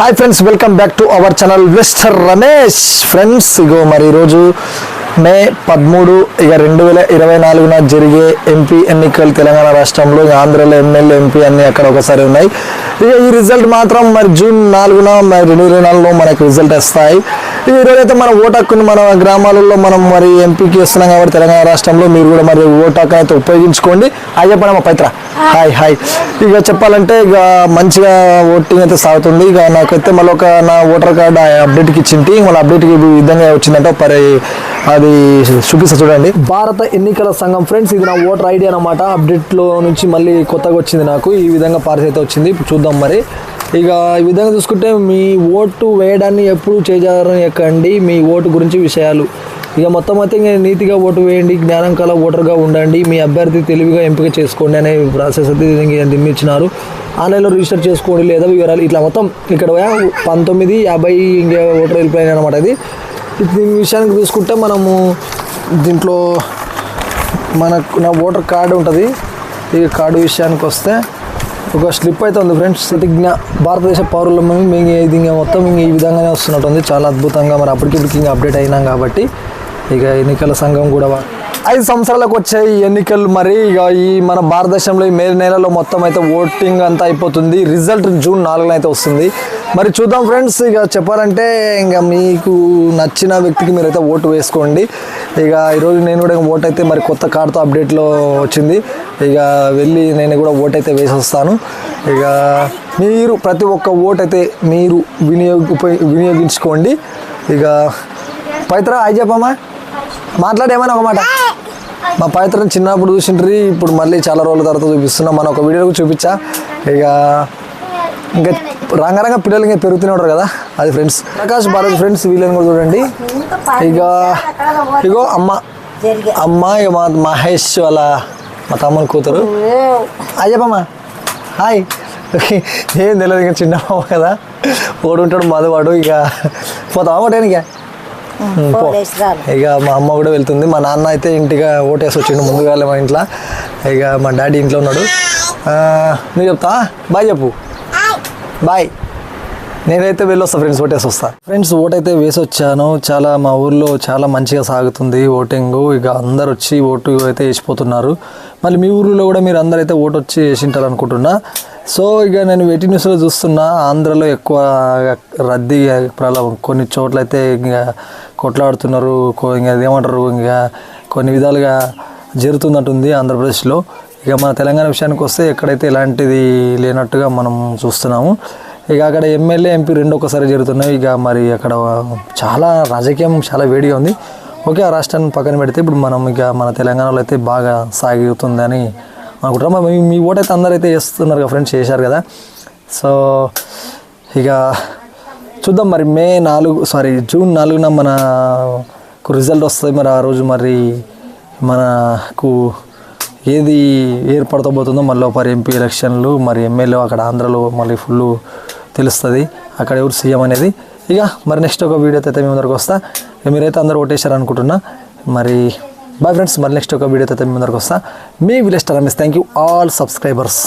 Hi friends welcome back to our channel mister Ramesh friends ఇగో మరి ఈరోజు మే పదమూడు ఇక రెండు వేల ఇరవై నాలుగున జరిగే ఎంపీ ఎన్నికలు తెలంగాణ రాష్ట్రంలో ఇక ఆంధ్రలో ఎమ్మెల్యే ఎంపీ అన్ని అక్కడ ఒకసారి ఉన్నాయి. ఇక ఈ రిజల్ట్ మాత్రం మరి జూన్ నాలుగున మరి రెండు వేల నాలుగులో మనకు రిజల్ట్ వస్తాయి. ఈ రోజైతే మన ఓటు హక్కుని మన గ్రామాలలో మనం మరి ఎంపీకి ఇస్తున్నాం కాబట్టి తెలంగాణ రాష్ట్రంలో మీరు కూడా మరి ఓటు హక్కు అయితే ఉపయోగించుకోండి. హాయ్ చెప్పండి మా పైత్ర. Hi hi. ఇక చెప్పాలంటే ఇక మంచిగా ఓటింగ్ అయితే సాగుతుంది. ఇక నాకైతే మళ్ళీ ఒక నా ఓటర్ కార్డు అప్డేట్కి ఇచ్చింటి మళ్ళీ అప్డేట్కి ఈ విధంగా వచ్చిందంటే. పరి అది చూపిస్తా చూడండి. భారత ఎన్నికల సంఘం ఫ్రెండ్స్ ఇది నా ఓటర్ ఐడి అనమాట అప్డేట్లో నుంచి మళ్ళీ కొత్తగా వచ్చింది నాకు. ఈ విధంగా పార్స్ అయితే వచ్చింది. ఇప్పుడు చూద్దాం మరి. ఇక ఈ విధంగా చూసుకుంటే మీ ఓటు వేయడాన్ని ఎప్పుడు చేజారని ఎక్కండి మీ ఓటు గురించి విషయాలు. ఇక మొత్తం అయితే ఇంకా నీతిగా ఓటు వేయండి జ్ఞానం కల ఓటర్గా ఉండండి మీ అభ్యర్థి తెలివిగా ఎంపిక చేసుకోండి అనే ప్రాసెస్ అయితే నిర్మించినారు. దిమ్మిచ్చినారు ఆన్లైన్లో రిజిస్టర్ చేసుకోండి లేదా వివరాలు ఇట్లా మొత్తం ఇక్కడ పంతొమ్మిది యాభై ఇంకా ఓటర్ వెళ్ళిపోయినాయి అనమాట ఇది. దీని విషయానికి చూసుకుంటే మనము దీంట్లో మనకు నా ఓటర్ కార్డు ఉంటుంది. ఈ కార్డు విషయానికి వస్తే ఒక స్లిప్ అయితే ఉంది ఫ్రెండ్స్ ప్రతిజ్ఞ భారతదేశ పౌరుల మేము ఇది ఇంకా మొత్తం ఇంక ఈ విధంగానే వస్తున్నట్టుంది. చాలా అద్భుతంగా మరి అప్పటికిప్పటికి ఇంకా అప్డేట్ అయినాం కాబట్టి ఇక ఎన్నికల సంఘం కూడా ఐదు సంవత్సరాలకు వచ్చే ఎన్నికలు. మరి ఇక ఈ మన భారతదేశంలో ఈ మే నెలలో మొత్తం అయితే ఓటింగ్ అంతా అయిపోతుంది. రిజల్ట్ జూన్ నాలుగున అయితే వస్తుంది. మరి చూద్దాం ఫ్రెండ్స్ ఇక చెప్పాలంటే ఇంకా మీకు నచ్చిన వ్యక్తికి మీరైతే ఓటు వేసుకోండి. ఇక ఈరోజు నేను కూడా ఓట్ అయితే మరి కొత్త కార్డుతో అప్డేట్లో వచ్చింది. ఇక వెళ్ళి నేను కూడా ఓట్ అయితే వేసి వస్తాను. ఇక మీరు ప్రతి ఒక్క ఓట్ అయితే మీరు వినియోగ ఉపయోగ వినియోగించుకోండి. ఇక పవిత్ర అయి చెప్పమ్మా. మాట్లాడేమని ఒక మాట. మా పవిత్రని చిన్నప్పుడు చూసిండ్రి ఇప్పుడు మళ్ళీ చాలా రోజుల తర్వాత చూపిస్తున్నా. మన ఒక వీడియోకి చూపించా. ఇక ఇంకా రంగరంగ పిల్లలు ఇంకా పెరుగుతూనే ఉంటారు కదా అది ఫ్రెండ్స్ ప్రకాష్ భారత్ ఫ్రెండ్స్ వీళ్ళని కూడా చూడండి. ఇక ఇగో అమ్మ అమ్మ ఇక మా మహేష్ వాళ్ళ మా తమ్ముని కూతురు. అయ్యప్పమ్మా హాయ్. ఏం తెలియదు ఇంకా చిన్న కదా. ఓడు ఉంటాడు మధువాడు ఇక పోతావా ఒకటేనిక ఇక మా అమ్మ కూడా వెళ్తుంది. మా నాన్న అయితే ఇంటిగా ఓటేసి వచ్చిండు ముందుగా మా ఇంట్లో. ఇక మా డాడీ ఇంట్లో ఉన్నాడు. నువ్వు చెప్తా బాయ్ చెప్పు. బాయ్. నేనైతే వెళ్ళొస్తా ఫ్రెండ్స్ ఓటేసి వస్తా. ఫ్రెండ్స్ ఓట్ అయితే వేసి వచ్చాను చాలా మా ఊర్లో చాలా మంచిగా సాగుతుంది ఓటింగ్. ఇక అందరు వచ్చి ఓటు అయితే వేసిపోతున్నారు. మళ్ళీ మీ ఊర్లో కూడా మీరు అందరు అయితే ఓటు వచ్చి వేసింటారు అనుకుంటున్నా సో ఇక నేను వెయిటీ న్యూస్లో చూస్తున్నా ఆంధ్రలో ఎక్కువ రద్దీ కొన్ని చోట్ల అయితే ఇంకా కొట్లాడుతున్నారు ఇంకా ఏమంటారు ఇంకా కొన్ని విధాలుగా జరుగుతున్నట్టుంది ఆంధ్రప్రదేశ్లో. ఇక మన తెలంగాణ విషయానికి వస్తే ఎక్కడైతే ఇలాంటిది లేనట్టుగా మనం చూస్తున్నాము ఇక అక్కడ ఎమ్మెల్యే ఎంపీ రెండు ఒకసారి జరుగుతున్నాయి. ఇక మరి అక్కడ చాలా రాజకీయం చాలా వేడిగా ఉంది. ఓకే ఆ రాష్ట్రాన్ని పక్కన పెడితే ఇప్పుడు మనం ఇక మన తెలంగాణలో అయితే బాగా సాగుతుందని అనుకుంటున్నాం. మీ- మీ అందరైతే అందరూ అయితే వేస్తున్నారు కదా ఫ్రెండ్స్ చేశారు కదా. సో ఇక చూద్దాం మరి మే నాలుగు సారీ జూన్ నాలుగున మనకు రిజల్ట్ వస్తుంది మరి ఆ రోజు మరి మనకు ఏది ఏర్పడతబోతుందో మళ్ళీ మరి ఎంపీ ఎలక్షన్లు మరి ఎమ్మెల్యే అక్కడ ఆంధ్రలో మళ్ళీ ఫుల్ తెలుస్తుంది. అక్కడ ఎవరు సీఎం అనేది. ఇక మరి నెక్స్ట్ ఒక వీడియో అయితే మేము ముందరకు వస్తా. మీరైతే అందరూ ఓటేశారు అనుకుంటున్నా. మరి బాయ్ ఫ్రెండ్స్ మరి నెక్స్ట్ ఒక వీడియో అయితే మేము ముందరకు వస్తా. మీ విలేజ్ టర్మిస్ థ్యాంక్ యూ ఆల్ సబ్స్క్రైబర్స్